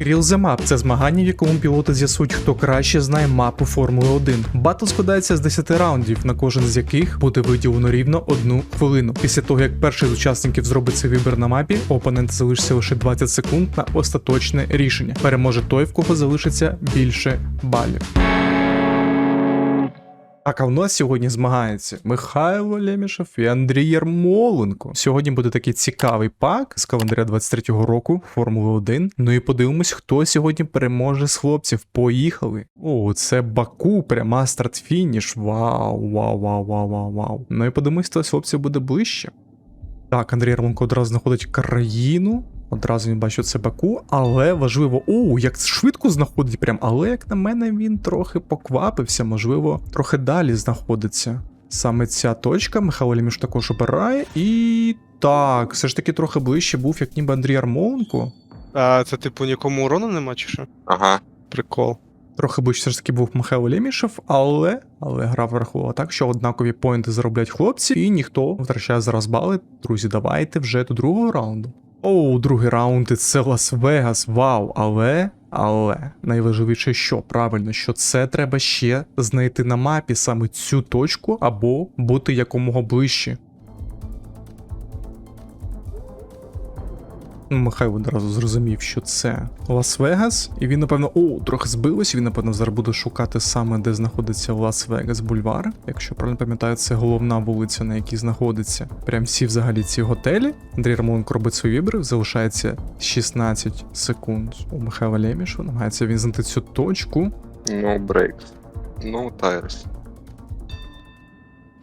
Real the Map – це змагання, в якому пілоти з'ясують, хто краще знає мапу Формули 1. Батл складається з 10 раундів, на кожен з яких буде виділено рівно одну хвилину. Після того, як перший з учасників зробить свій вибір на мапі, опонент залишиться лише 20 секунд на остаточне рішення. Переможе той, в кого залишиться більше балів. Так, а в нас сьогодні змагається Михайло Лемішев і Андрій Ярмоленко. Сьогодні буде такий цікавий пак з календаря 23-го року Формули 1. Ну і подивимось, хто сьогодні переможе з хлопців. Поїхали. О, це Баку, пряма старт-фініш. Вау, вау, вау, вау, вау, вау. Ну і подивимось, хто з хлопців буде ближче. Так, Андрій Ярмоленко одразу знаходить країну. Одразу він бачить це Баку, але важливо, о, як швидко знаходить прям, але як на мене, він трохи поквапився, можливо, трохи далі знаходиться. Саме ця точка Михайло Ліміш також обирає. І так, все ж таки трохи ближче був, як ніби Андрій Армоленко. А це типу нікому урону нема чи що? Ага. Прикол. Трохи ближче все ж таки був Михайло Лемішев, але, але гра врахувала так, що однакові поінти зароблять хлопці, і ніхто втрачає зараз бали. Друзі, давайте вже до другого раунду. Оу, другий раунд і це Лас-Вегас, вау, але. Але найважливіше, що правильно, що це треба ще знайти на мапі саме цю точку або бути якомога ближче. Михайло одразу зрозумів, що це Лас-Вегас, і він, напевно, о, трохи збилось. Він, напевно, зараз буде шукати саме, де знаходиться Лас-Вегас бульвар. Якщо правильно пам'ятаю, це головна вулиця, на якій знаходиться. Прям всі взагалі ці готелі. Андрій Романенко робить свій вибір, залишається 16 секунд. У Михайла Лемішу намагається він знайти цю точку. No brakes. No tires.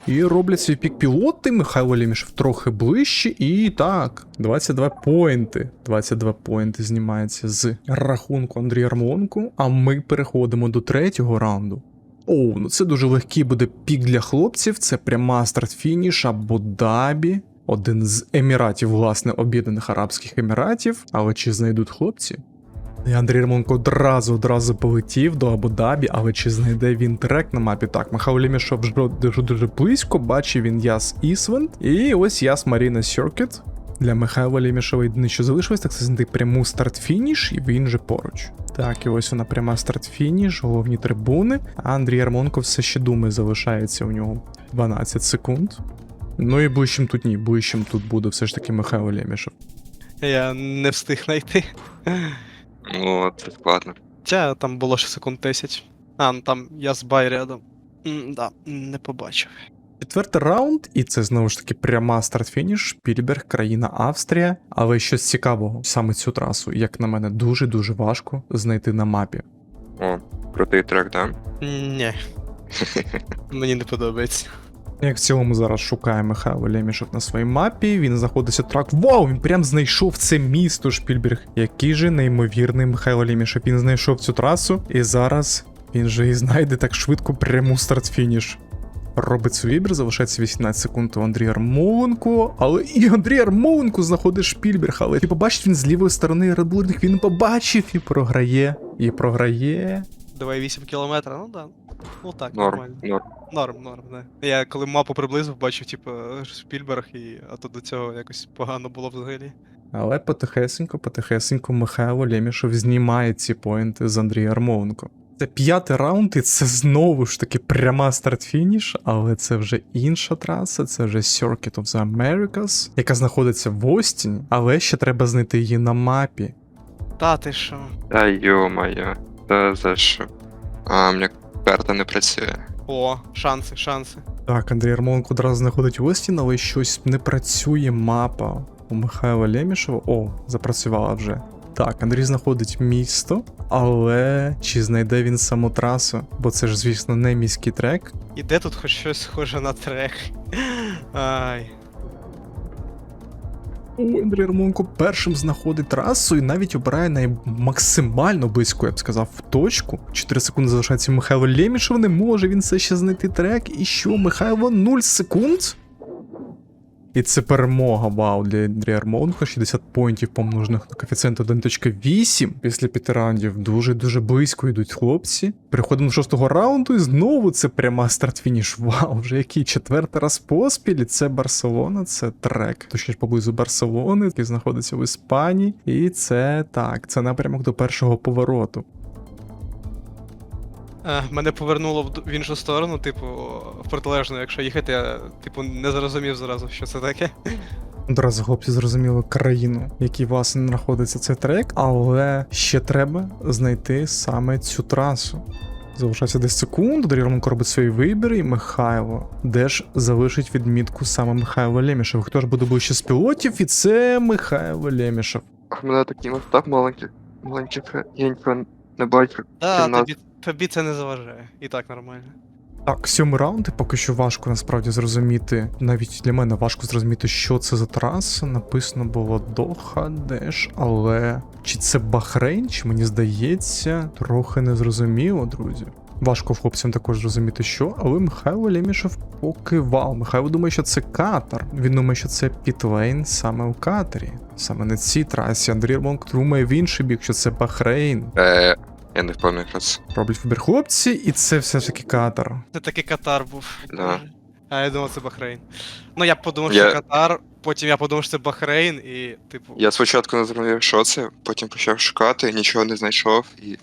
І роблять свій пік пілоти. Михайло Лімішев трохи ближче. І так, 22 поінти. 22 поінти знімається з рахунку Андрія Армонку. А ми переходимо до третього раунду. О, ну це дуже легкий буде пік для хлопців. Це пряма старт-фініш Абу-Дабі. Один з еміратів, власне, Об'єднаних Арабських Еміратів. Але чи знайдуть хлопці? І Андрій Ремонко одразу одразу полетів до Абу-Дабі, але чи знайде він трек на мапі? Так, Михайло Лімішов дуже дуже близько, бачив він Яс Ісвенд. І ось Яс Маріна Сьоркет. Для Михайла Лімішова єдине, що залишилось, так це знайти пряму старт-фініш, і він же поруч. Так, і ось вона пряма старт-фініш, головні трибуни. А Андрій Армонко все ще думає, залишається у нього 12 секунд. Ну і ближчим тут ні, ближчим тут буде все ж таки Михайло Лемішев. Я не встиг знайти. Ну, це складно. Ця там було ще секунд 10. А, ну там я з бай рядом. М, Да, не побачив. Четвертий раунд, і це знову ж таки пряма старт-фініш, Пільберг, країна Австрія. Але щось цікавого, саме цю трасу, як на мене, дуже-дуже важко знайти на мапі. О, крутий трек, да? Ні. Мені не подобається. Як в цілому зараз шукає Михайло Лемішев на своїй мапі, він знаходиться трак. Вау, він прям знайшов це місто Шпільберг. Який же неймовірний Михайло Лемішев. Він знайшов цю трасу, і зараз він же і знайде так швидко пряму старт-фініш. Робить свій вибір, залишається 18 секунд у Андрія Армоленко, але і Андрій Армоленко знаходить Шпільберг, але і побачить він з лівої сторони Редбулінг, він побачив і програє, і програє. 2,8 кілометра, ну да. Ну так, Норм, нормально. норм. Норм, норм, да. Я коли мапу приблизив, бачив, типу, Шпільберг, і а то до цього якось погано було взагалі. Але потихесенько, потихесенько Михайло Лемішев знімає ці поінти з Андрія Армовенко. Це п'ятий раунд, і це знову ж таки пряма старт-фініш, але це вже інша траса, це вже Circuit of the Americas, яка знаходиться в Остіні, але ще треба знайти її на мапі. Та ти що? Та йо-моє. Та за що? А, у мене карта не працює. О, шанси, шанси. Так, Андрій Армонко одразу знаходить Остін, але щось не працює мапа у Михайла Лемішева. О, запрацювала вже. Так, Андрій знаходить місто, але чи знайде він саму трасу? Бо це ж, звісно, не міський трек. І де тут хоч щось схоже на трек? Ай. О, Андрій Армонко першим знаходить трасу і навіть обирає най- максимально близько, я б сказав, в точку. 4 секунди залишається Михайло Лемішев, не може він все ще знайти трек. І що, Михайло 0 секунд? І це перемога, вау, для Андрія Армонко. 60 поінтів помножених на коефіцієнт 1.8. Після п'яти раундів дуже-дуже близько йдуть хлопці. Переходимо до шостого раунду, і знову це пряма старт-фініш. Вау, вже який четвертий раз поспіль. Це Барселона, це трек. Точніше поблизу Барселони, який знаходиться в Іспанії. І це так, це напрямок до першого повороту. Е, мене повернуло в, іншу сторону, типу, в протилежну, якщо їхати, я типу не зрозумів зразу, що це таке. Одразу хлопці зрозуміли країну, в якій власне знаходиться цей трек, але ще треба знайти саме цю трасу. Залишається 10 секунд, Дріромко робить свій вибір, і Михайло Деш залишить відмітку саме Михайло Лемішев. Хто ж буде ближче з пілотів? І це Михайло Лемішев. У мене такий масштаб маленький. Маленький, я нічого не бачу. А, тобі, тобі це не заважає. І так нормально. Так, сьомий раунд, і поки що важко насправді зрозуміти. Навіть для мене важко зрозуміти, що це за траса. Написано було Доха, Деш, але чи це Бахрейн, чи мені здається, трохи незрозуміло, друзі. Важко хлопцям також зрозуміти, що, але Михайло Лемішев покивав. Михайло думає, що це катер. Він думає, що це Пітлейн саме у катері, саме на цій трасі. Андрій Монк думає в інший бік, що це Бахрейн. Е, я не впевнений, що це. Роблять вибір хлопці, і це все ж таки катер. Це такий Катар був. Да. А я думав, це Бахрейн. Ну я подумав, Я- що Катар, потім я подумав, що це Бахрейн, і, типу. Я спочатку не зрозумів, що це, потім почав шукати, нічого не знайшов і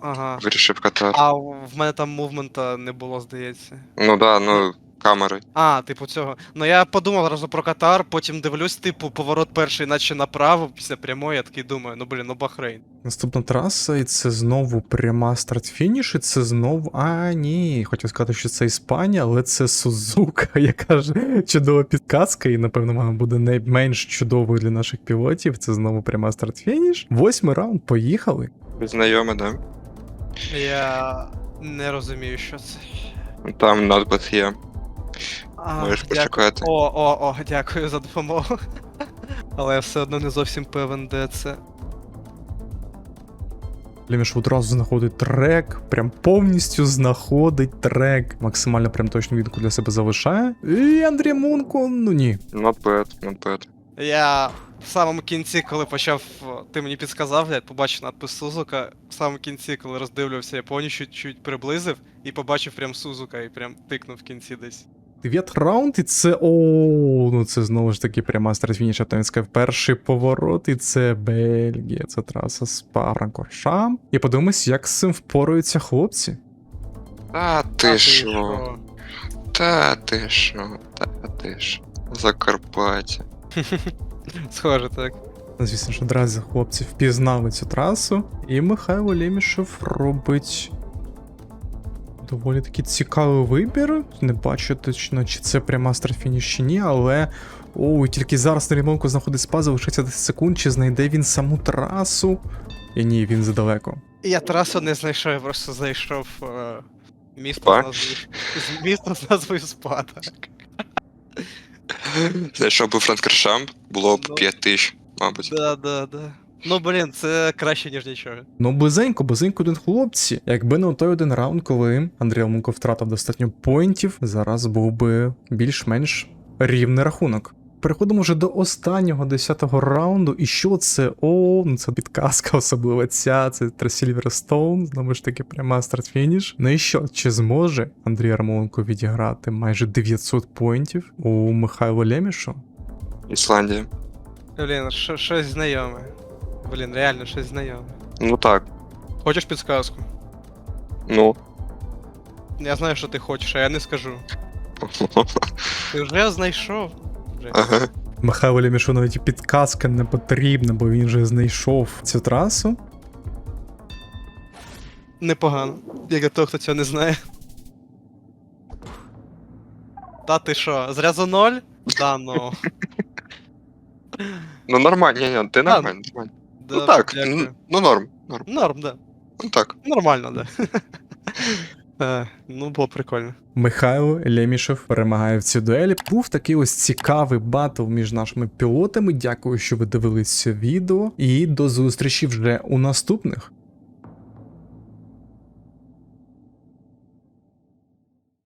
Ага. вирішив Катар. А в мене там мувмента не було, здається. Ну да, ну, камери. А, типу цього. Ну я подумав одразу про Катар, потім дивлюсь, типу, поворот перший, наче направо, після прямої, я такий думаю, ну блін, ну Бахрейн. Наступна траса, і це знову пряма старт-фініш, і це знову. А, ні, хотів сказати, що це Іспанія, але це Сузука, яка ж чудова підказка, і напевно вона буде найменш чудовою для наших пілотів. Це знову пряма старт-фініш. Восьмий раунд, поїхали. Знайоме, да? Я не розумію, що це. Там надпис є. А, Можеш дякую. почекати. О, о, о, дякую за допомогу. Але я все одно не зовсім певен, де це. Леміш одразу знаходить трек, прям повністю знаходить трек. Максимально прям точну відку для себе залишає. І Андрій Мунко, ну ні. Not bad. Я в самому кінці, коли почав. Ти мені підсказав, блядь, побачив надпис Сузука. В самому кінці, коли роздивлювався, я повністю чуть приблизив і побачив прям Сузука і прям тикнув в кінці десь. Дев'ятий раунд, і це. О, ну це знову ж таки пряма старт-фініш, там він сказав, перший поворот, і це Бельгія, це траса Спа Франкоршам. І подивимось, як з цим впораються хлопці. Та ти що? Та ти що? Та ти що? Закарпаття. Схоже, так. Звісно ж, одразу хлопці впізнали цю трасу, і Михайло Лемішев робить. Доволі таки цікавий вибір. Не бачу точно, чи це пряма старт-фініш чи ні, але. О, і тільки зараз на ремонку знаходить спа, залишиться 10 секунд, чи знайде він саму трасу. І ні, він задалеко. Я трасу не знайшов, я просто зайшов е, місто Спа? з назвою. Місто з назвою Спа. Знайшов би Франкершам, було б Ну. 5 тисяч, мабуть. Да, да, да. Ну блін, це краще, ніж нічого. Ну, близенько, близенько один хлопці. Якби не той один раунд, коли Андрій Ломунко втратив достатньо поінтів, зараз був би більш-менш рівний рахунок. Переходимо вже до останнього 10-го раунду. І що це? О, ну це підказка, особливо ця. Це Silverstone, знову ж таки, пряма старт-фініш. Ну і що, чи зможе Андрій Армоленко відіграти майже 900 поінтів у Михайло Лемішу? Ісландія. Блін, щось знайоме. Блін, реально щось знайоме. Ну так. Хочеш підсказку? Ну. Я знаю, що ти хочеш, а я не скажу. Ти вже знайшов. Вже. Ага. Михайло Лемішу навіть підказка не потрібна, бо він вже знайшов цю трасу. Непогано. Як для того, хто цього не знає. Та ти що, зря за ноль? Да, ну. Ну нормально, ні, ні, ти нормально, нормально. Да, Ну так, дякую. ну норм, норм. Норм, да. Ну так. Нормально, да. Е, ну, було прикольно. Михайло Лемішев перемагає в цій дуелі. Був такий ось цікавий батл між нашими пілотами. Дякую, що ви дивились це відео. І до зустрічі вже у наступних.